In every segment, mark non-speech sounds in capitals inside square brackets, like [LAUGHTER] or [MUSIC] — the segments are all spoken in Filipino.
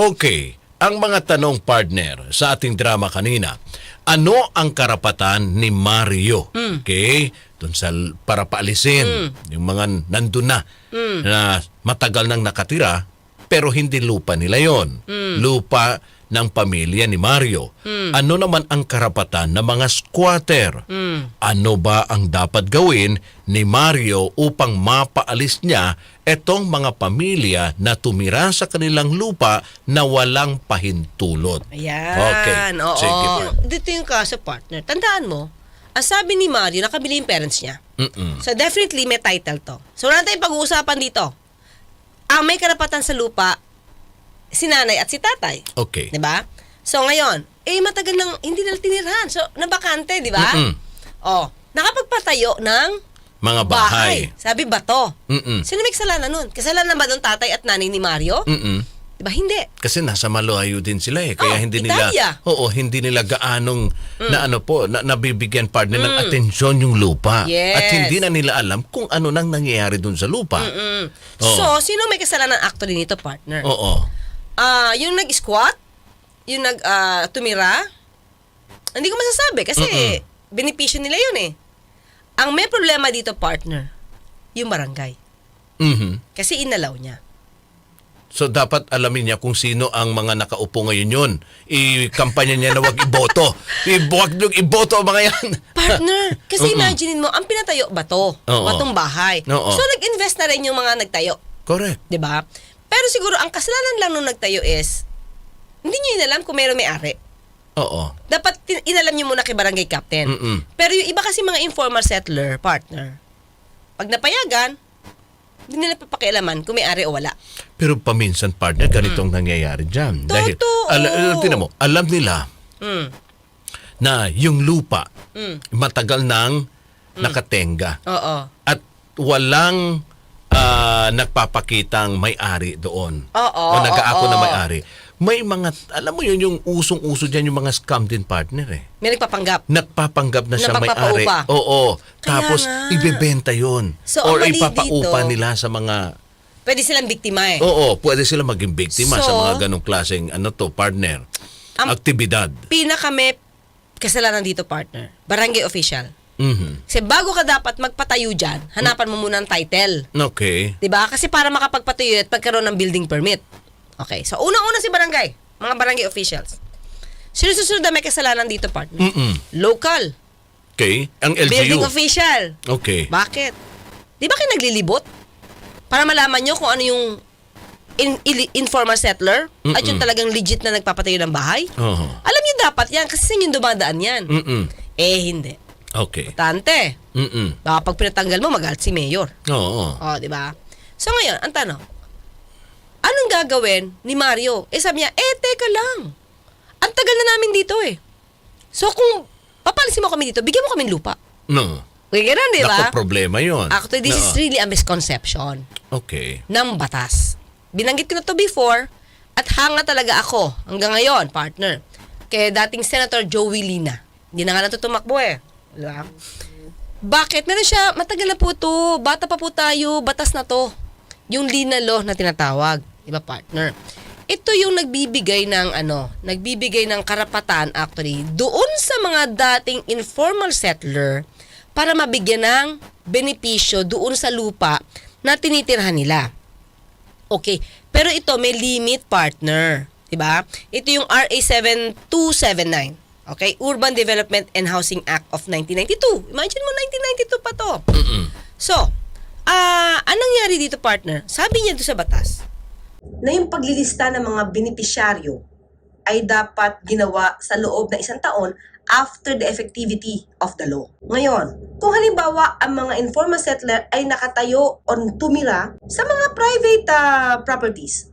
Okay, ang mga tanong partner sa ating drama kanina. Ano ang karapatan ni Mario? Okay? Dun sa para paalisin yung mga nandun na na matagal nang nakatira pero hindi lupa nila yon. Lupa ng pamilya ni Mario. Ano naman ang karapatan ng mga squatter? Ano ba ang dapat gawin ni Mario upang mapaalis niya etong mga pamilya na tumira sa kanilang lupa na walang pahintulot? Ayan. Okay. Oo. Sige po. Dito yung kaso, partner. Tandaan mo, ang sabi ni Mario, nakabili yung parents niya. Mm-mm. So, definitely may title to. So, wala tayong pag-uusapan dito. Ang may karapatan sa lupa, si nanay at si tatay. Okay. 'Di ba? So, ngayon, eh, matagal nang hindi nila tinirahan. So, nabakante, di ba? Mm-mm. Oh, nakapagpatayo ng Mga bahay. Sabi bato. Mm-mm. Sino may kasalanan nun? Kasalanan ba doon tatay at nanay ni Mario? Mm-mm. Di ba? Hindi. Kasi nasa malayo din sila eh. Kaya Oh, hindi Italia. nila Oo, hindi nila gaanong na ano po, na, nabibigyan partner ng atensyon yung lupa. Yes. At hindi na nila alam kung ano nang nangyayari dun sa lupa. Mm. Oo. So, sino may kasalanan actually nito, partner? Oo. Ah, yung nag-squat, yung nag ah, tumira, hindi ko masasabi kasi benepisyo nila yun eh. Ang may problema dito, partner, yung barangay. Mhm. Kasi inalaw niya. So dapat alamin niya kung sino ang mga nakaupo ngayon yun. I-kampanya niya na wag [LAUGHS] iboto. I- Huwag niyong iboto ang mga yan. Partner, [LAUGHS] kasi imaginein mo, ang pinatayo, bato. Oo. Batong bahay. Oo. So, nag-invest na rin yung mga nagtayo. Correct. 'di ba? Pero siguro ang kasalanan lang nung nagtayo is hindi niyo inalam kung meron may-ari. Oo. Dapat tin- inalam niyo muna kay barangay captain. Mm-mm. Pero yung iba kasi mga informal settler partner, pag napayagan, hindi nila papakialaman kung may-ari o wala. Pero paminsan partner, ganitong nangyayari dyan. Dahil, Totoo. ala, ala- mo, alam nila Mm. na yung lupa Mm. matagal nang nakatenga Oo. at walang ah, nagpapakitang may-ari doon. Oo, o nag-aako na may-ari. May mga, alam mo yun, yung usong-uso dyan, yung mga scam din partner eh. May nagpapanggap. Nagpapanggap na siya may-ari. Oo. Kaya Tapos, nga. ibebenta yun. So, Or mali ipapaupa dito- nila sa mga Pwede silang biktima eh. Oo, pwede sila maging biktima sa So, mga ganong klaseng ano to, partner. Ang- aktibidad. Pinakame kasalanan dito partner, barangay official. Mhm. Kasi bago ka dapat magpatayo dyan, hanapan mo muna ang title. Okay. 'Di ba? Kasi para makapagpatayo at pagkaroon ng building permit. Okay. So, unang-una si barangay. Mga barangay officials. Sino susunod na may kasalanan dito, partner? Mm-mm. Local. Okay. Ang LGU. Building official. Okay. Bakit? Di ba kayo naglilibot? Para malaman nyo kung ano yung in, ili- informal settler at yung talagang legit na nagpapatayo ng bahay? Oo. Alam niyo dapat yan kasi sa inyo dumadaan yan. Mm-mm. Eh, hindi. Okay. Tante, Mm-mm. baka pag pinatanggal mo, magalit si mayor. Oo. Oh, di ba? So ngayon, ang tanong, anong gagawin ni Mario? Eh sabi niya, eh teka lang. Ang tagal na namin dito eh. So kung papalisin mo kami dito, bigyan mo kami lupa. No. Okay, ganun, di ba? Naku, problema yun. Actually, this is really a misconception Okay. ng batas. Binanggit ko na to before at hanga talaga ako hanggang ngayon, partner. Kay dating Senator Joey Lina. Hindi na nga natutumakbo eh. Ba? Bakit? Meron siya, matagal na po to, bata pa po tayo, batas na to. Yung Lina Law na tinatawag. Di ba, partner? Ito yung nagbibigay ng ano, nagbibigay ng karapatan actually doon sa mga dating informal settler para mabigyan ng benepisyo doon sa lupa na tinitirhan nila. Okay. Pero ito may limit partner. 'Di ba? Ito yung RA 7279. Okay? Urban Development and Housing Act of 1992. Imagine mo 1992 pa to. So, ah, anong nangyari dito partner? Sabi niya doon sa batas na yung paglilista ng mga benepisyaryo ay dapat ginawa sa loob ng isang taon after the effectivity of the law. Ngayon, kung halimbawa ang mga informal settler ay nakatayo o tumira sa mga private ah, properties,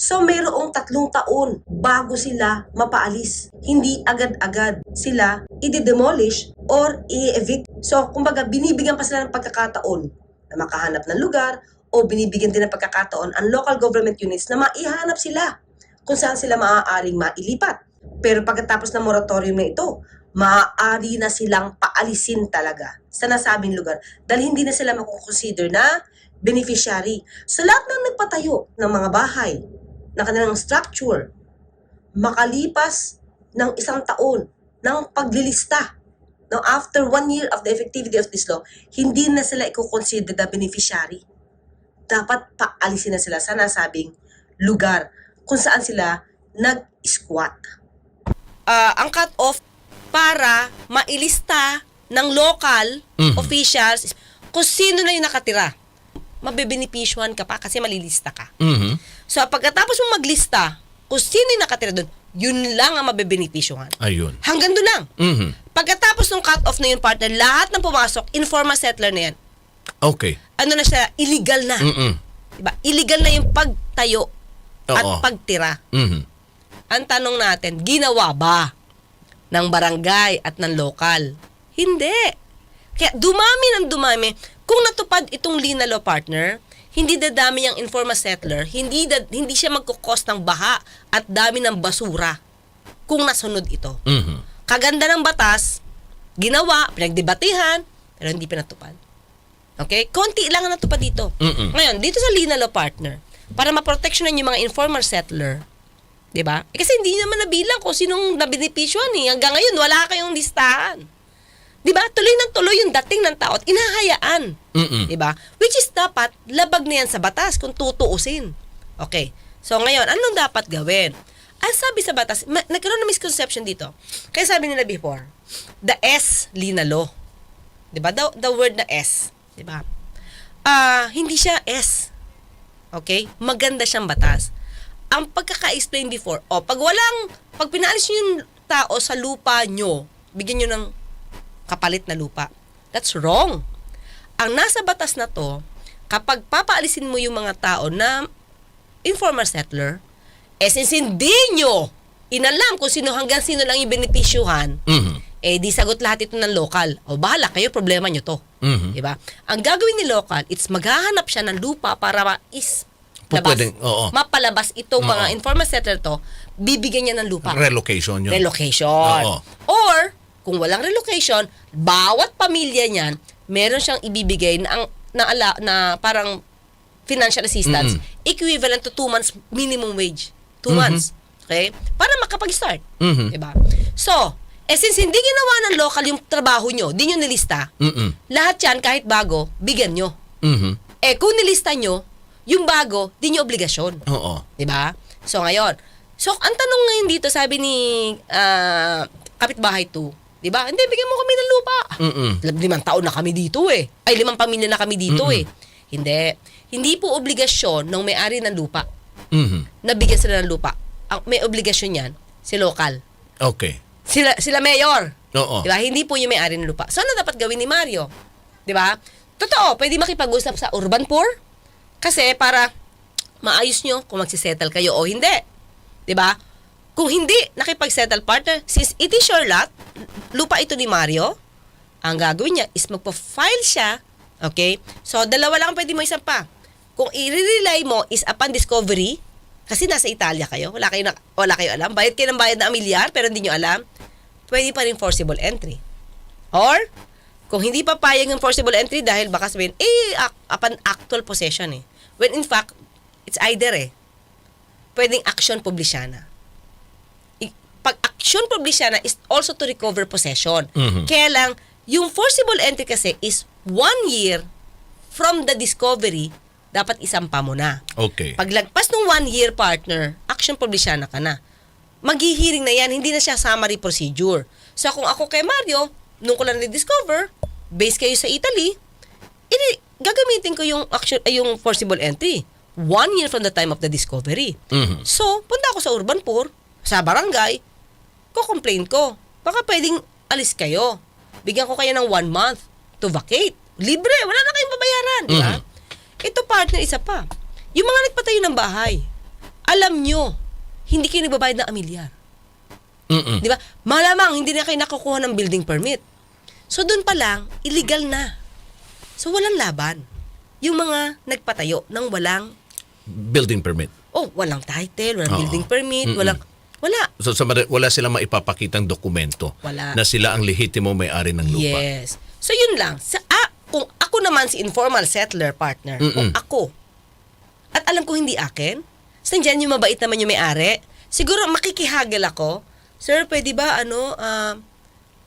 so mayroong tatlong taon bago sila mapaalis. Hindi agad-agad sila i-demolish or i-evict. So, kumbaga, binibigyan pa sila ng pagkakataon na makahanap ng lugar o binibigyan din ng pagkakataon ang local government units na maihanap sila kung saan sila maaaring mailipat. Pero pagkatapos ng moratorium na ito, maaari na silang paalisin talaga sa nasabing lugar dahil hindi na sila makukonsider na beneficiary. So lahat ng nagpatayo ng mga bahay ng kanilang structure makalipas ng isang taon ng paglilista. Now, after one year of the effectivity of this law, hindi na sila i-consider the beneficiary. Dapat paalisin na sila sa nasabing lugar kung saan sila nag-squat. ah, ang cut-off para mailista ng local Mhm. officials kung sino na yung nakatira. Mabebenepisyohan ka pa kasi malilista ka. Mhm. So, pagkatapos mo maglista, kung sino yung nakatira doon, yun lang ang mabebenepisyohan. Ayun. Hanggang doon lang. Mhm. Pagkatapos ng cut-off na yun, partner, lahat ng pumasok, informal settler na yan. Okay. Ano na siya, illegal na. Mhm. Diba? Illegal na yung pagtayo at Oo. pagtira. Mhm. Ang tanong natin, ginawa ba ng barangay at ng lokal? Hindi. Kaya dumami ng dumami. Kung natupad itong Lina Law Partner, hindi dadami ang informal settler, hindi da, hindi siya magkukos ng baha at dami ng basura kung nasunod ito. Mhm. Kaganda ng batas, ginawa, pinagdebatihan, pero hindi pinatupad. Okay? Konti lang ang natupad dito. Mm-mm. Ngayon, dito sa Lina Law Partner, para maproteksyonan yung mga informal settler, di ba? Eh, kasi hindi naman nabilang kung sinong nabenepisyohan eh. Hanggang ngayon, wala kayong listahan. Di ba? Tuloy ng tuloy yung dating ng tao at inahayaan. Di ba? Which is dapat, labag na yan sa batas kung tutuusin. Okay. So ngayon, anong dapat gawin? Ang sabi sa batas, ma- nagkaroon ng misconception dito. Kaya sabi nila before, the S, Lina Law. Di ba? The, the word na S. Di ba? Ah, hindi siya S. Okay? Maganda siyang batas. Ang pagkaka-explain before, o pag walang, pag pinaalis nyo yung tao sa lupa nyo, bigyan nyo ng kapalit na lupa. That's wrong. Ang nasa batas na to, kapag papaalisin mo yung mga tao na informal settler, eh since hindi nyo inalam kung sino hanggang sino lang yung benepisyuhan, Mhm. eh di sagot lahat ito ng local. O bahala kayo, problema nyo to. Mhm. Diba? Ang gagawin ni local, it's maghahanap siya ng lupa para ma-is labas. Oo. mapalabas itong mga Oo. informal settler to, bibigyan niya ng lupa. Relocation yun. Relocation. Oo. Or, kung walang relocation, bawat pamilya niyan, meron siyang ibibigay na, ang, na, ala, na parang financial assistance equivalent to two months minimum wage. Two months. Okay? Para makapag-start. Mhm. Diba? So, eh since hindi ginawa ng local yung trabaho nyo, di nyo nilista, Mhm. lahat yan kahit bago, bigyan nyo. Mhm. Eh kung nilista nyo, yung bago, di nyo obligasyon. Oo. 'Di ba? So ngayon, so ang tanong ngayon dito, sabi ni ah, kapitbahay 2, 'di ba? Hindi bigyan mo kami ng lupa. Lim- Limang taon na kami dito eh. Ay limang pamilya na kami dito eh. Hindi. Hindi po obligasyon ng may-ari ng lupa Mhm. na bigyan sila ng lupa. Ang may obligasyon 'yan si lokal. Okay. Sila sila mayor. Oo. 'Di ba? Hindi po yung may-ari ng lupa. So ano dapat gawin ni Mario? 'Di ba? Totoo, pwede makipag-usap sa urban poor kasi para maayos nyo kung magsisettle kayo o hindi. 'Di ba? Kung hindi nakipag-settle partner, since it is your lot, lupa ito ni Mario, ang gagawin niya is magpa-file siya, okay? So, dalawa lang ang pwede mo isang pa. Kung i-rely mo is upon discovery, kasi nasa Italia kayo, wala kayo, na, wala kayo alam, bayad kayo ng bayad na milyar, pero hindi nyo alam, pwede pa rin forcible entry. Or, kung hindi pa payag ng forcible entry dahil baka sabihin, eh, upon actual possession eh. When in fact, it's either eh, pwedeng action publisyana. I- Pag action publisyana is also to recover possession. Mhm. Kaya lang, yung forcible entry kasi is one year from the discovery, dapat isampa mo na. Okay. Paglagpas ng one year partner, action publisyana ka na. Maghihiring na yan, hindi na siya summary procedure. So kung ako kay Mario, nung ko lang na-discover, based kayo sa Italy, ini gagamitin ko yung action ay yung forcible entry. One year from the time of the discovery. Mhm. So, punta ako sa urban poor, sa barangay, ko-complain ko. Baka pwedeng alis kayo. Bigyan ko kayo ng one month to vacate. Libre, wala na kayong babayaran. Di ba? Ito partner, isa pa. Yung mga nagpatayo ng bahay, alam nyo, hindi kayo nagbabayad ng amilyar. Mhm. Di ba? Malamang hindi na kayo nakukuha ng building permit. So doon pa lang, illegal na. So walang laban. Yung mga nagpatayo ng walang, Building permit. oh, walang title, walang Oo. building permit, Mm-mm. walang, wala. So, sa wala silang maipapakitang dokumento Wala. na sila ang lehitimo may-ari ng lupa. Yes. So yun lang. Sa, ah, kung ako naman si informal settler partner, kung Mm-mm. ako, at alam ko hindi akin, Tapos nandiyan yung mabait naman yung may-ari. Siguro makikihagel ako. Sir, pwede ba ano, ah,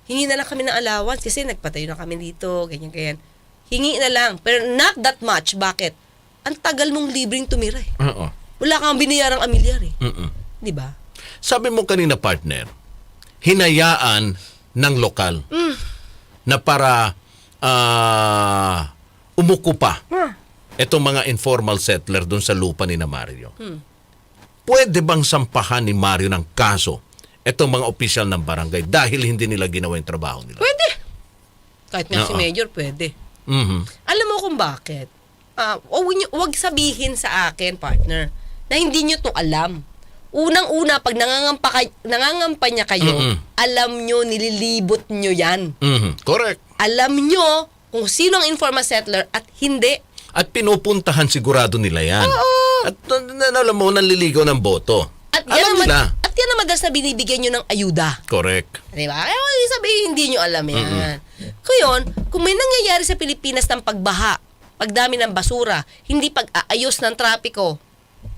hingi na lang kami ng allowance kasi nagpatayo na kami dito, ganyan, ganyan. Hingi na lang. Pero not that much. Bakit? Ang tagal mong libreng tumira eh. Oo. Wala kang binayarang amilyar eh. Mm-mm. Di ba? Sabi mo kanina, partner, hinayaan ng lokal Mm. na para ah, umuko pa itong mga informal settler doon sa lupa ni na Mario. Pwede bang sampahan ni Mario ng kaso itong mga opisyal ng barangay dahil hindi nila ginawa yung trabaho nila? Pwede. Kahit nga si Oo. Major, pwede. Mhm. Alam mo kung bakit? Ah, wag, niyo, wag sabihin sa akin, partner, na hindi nyo to alam. Unang-una, pag nangangampa, kay, nangangampanya kayo, Mm-mm. alam nyo, nililibot nyo yan. Mhm. Correct. Alam nyo kung sino ang informal settler at hindi. At pinupuntahan sigurado nila yan. Oo. At alam mo, nanliligaw ng boto. At yan, alam mad- nila. at yan ang madalas na binibigyan nyo ng ayuda. Correct. Di ba? Kaya huwag sabihin hindi nyo alam yan. Ngayon, kung may nangyayari sa Pilipinas ng pagbaha, pagdami ng basura, hindi pag-aayos ng trapiko,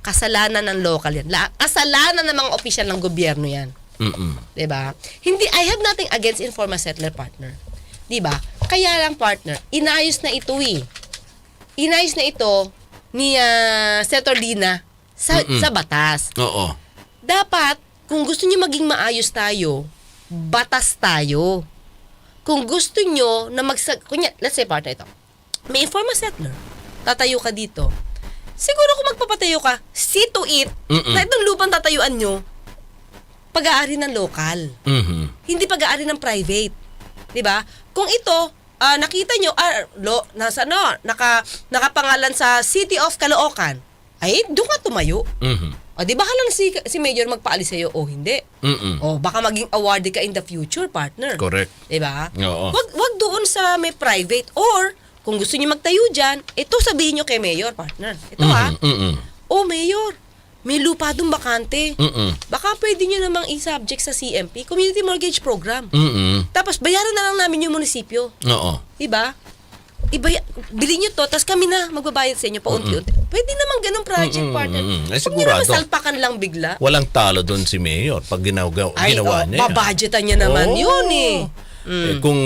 kasalanan ng local yan. La- kasalanan ng mga opisyal ng gobyerno yan. Mm-mm. 'Di ba? Hindi I have nothing against informal settler partner. 'Di ba? Kaya lang partner, inayos na ito eh. Inayos na ito ni ah, Senator Lina sa sa batas. Oo. Dapat kung gusto niyo maging maayos tayo, batas tayo. Kung gusto niyo na magsa kunya, let's say partner ito. May informal settler. Tatayo ka dito. Siguro kung magpapatayo ka, see to it Mm-mm. na itong lupang tatayuan nyo, pag-aari ng local. Mhm. Hindi pag-aari ng private. 'Di ba? Kung ito, ah, nakita nyo, ah, lo, nasa ano, naka, nakapangalan sa City of Caloocan, ay doon ka tumayo. Mhm. O, di ba lang si, si Major magpaalis sa'yo o hindi? Mm-mm. O, baka maging awardee ka in the future, partner. Correct. Di ba? Oo. Wag, wag doon sa may private. Or, kung gusto niyo magtayo dyan, ito sabihin nyo kay Mayor, partner. Ito ha. Mhm. Mm-mm. Oh, Mayor, may lupa doon bakante. Mm-mm. Baka pwede nyo namang i-subject sa CMP, Community Mortgage Program. Mm-mm. Tapos, bayaran na lang namin yung munisipyo. Oo. Di ba? Ibaya, bilhin nyo to, tapos kami na magbabayad sa inyo paunti-unti. Pwede naman ganun project, Mm-mm, partner. mm-mm. Ay, Huwag nyo naman sigurado. salpakan lang bigla. Walang talo doon si Mayor pag ginawa, Ay, ginawa oh, niya. yan. babudgetan niya naman Oo. yun eh. Eh, kung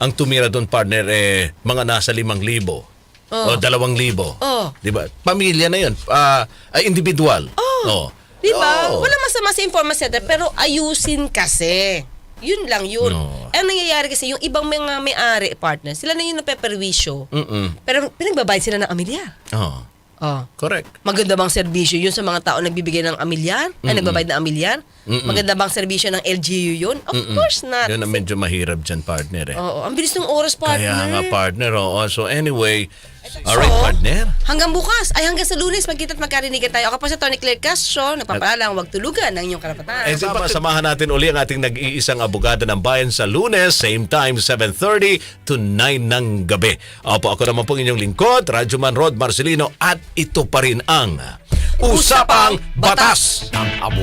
ang tumira doon partner eh mga nasa limang libo Oh. o dalawang libo. Oh. Di ba? Pamilya na yun. Ah, ay individual. Oh. Oh. Di ba? Oh. Wala masama sa informal settler, pero ayusin kasi. Yun lang yun. No. Ang nangyayari kasi, yung ibang mga may-ari partner, sila na yung napeperwisyo. Mm-mm. Pero pinagbabayad sila ng amilyar. Oh. Oh. Correct. Maganda bang serbisyo yun sa mga tao nagbibigay ng amilyar? Ay, nagbabayad ng amilyar? Mm-mm. Maganda bang serbisyo ng LGU yun? Of Mm-mm. course not. Yun ang medyo mahirap dyan partner eh. Oo, ang bilis ng oras, partner. Kaya nga partner. Oo. So anyway, alright So, partner. Hanggang bukas, ay hanggang sa lunes, magkita at magkarinigan tayo. Ako po si Tony Claire Castro, nagpapaalang huwag tulugan ng inyong karapatan. Eh, sama, samahan natin uli ang ating nag-iisang abogado ng bayan sa lunes, same time, 7.30 to 9 ng gabi. Opo, ako naman pong inyong lingkod, Radyoman Rod Marcelino, at ito pa rin ang Usapang Batas ng Abo.